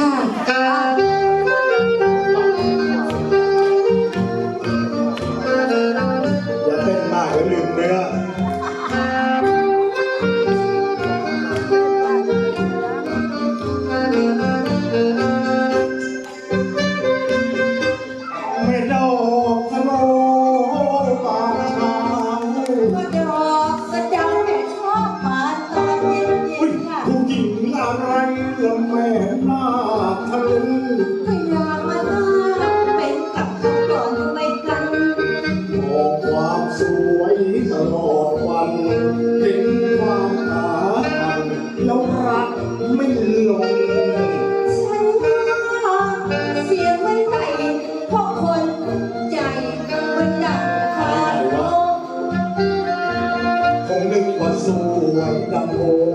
ค่ะอย่าเต้นมากเดี๋ยวลืมเนื้อ นึกว่า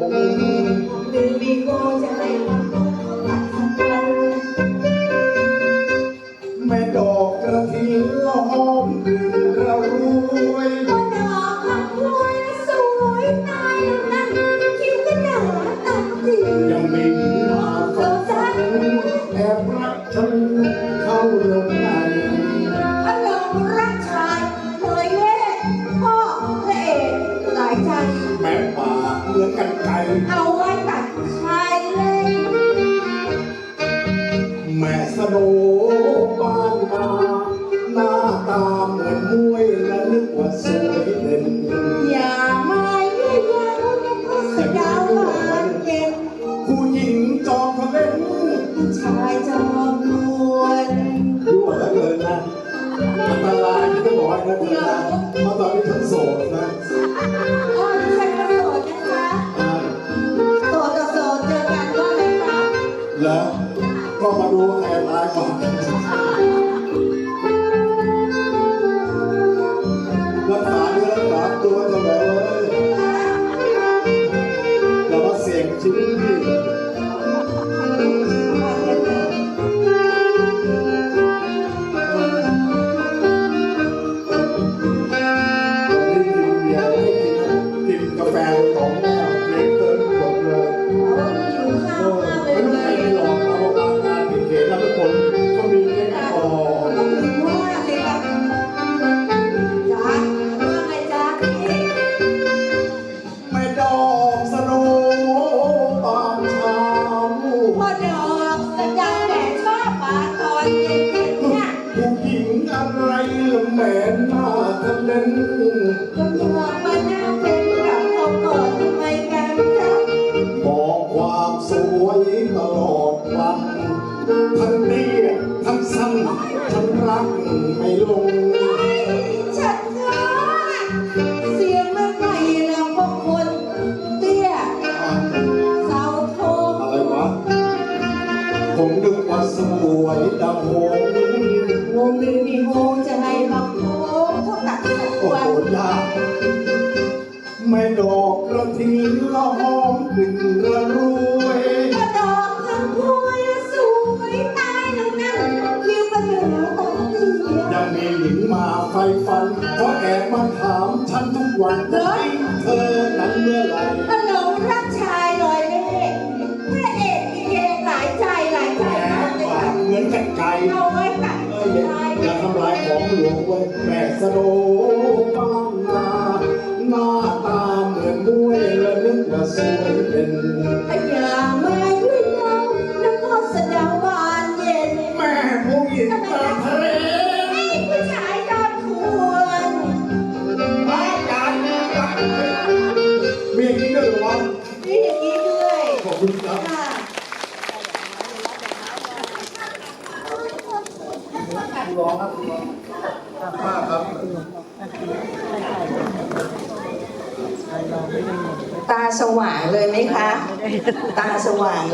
ม่ป่าเหมือนกันไกลเอาไว้ตัดชายเล่นแม่สโนบ้านนาหน้าตาเหมือนมวยและนึกว่าสวยเด่นอย่ามาเย้ยเย้าในพัสดาวหวานเย็นผู้หญิงจอมทะเลนผู้ชายจอมลวนรั่วแล้วเกินนะอันตรายที่จะบอกให้นะเธอนะเพราะตอน แล้วก็มาดูว่าใครตายก่อน ผมนึกว่าสวยดังหงส์วงลือมีโฮจะให้บักโฮเท่ากับสักโอ้วัโหนยากไม่ดอกกระทิงละหอมกลิ่นระรวยกระดอกคำพูดสวยตายแล้วนั่นคิ้วก็เหนือตรงเดียว ยังมีหญิงมาไฟฟันเพราะแอบมาถามฉันทุกวันจะทิ้งเธอนั้นเมื่อไหร่ขนมรักชาาค่ะกเหมือนกันไก่เอาไว้ตัดเอ้ยอย่าชายอย่าทำลายของหลวงเว้แม่สโนบ้านนาหน้าตาเหมือนมวยและนึกว่าสวยเป็นอย่ามายุ่งเราน้ำพอสดาวบานเย็นแม่ผู้หญิงตาทะเลผู้ชายยอดควรบ้านการรักมีอย่างนี้ด้วยเหรอวะนี่อย่างนี้ด้วยขอบคุณครับ ค่ะ ร้องครับป้าครับ ตาสว่างเลยไหมคะ ตาสว่างเลย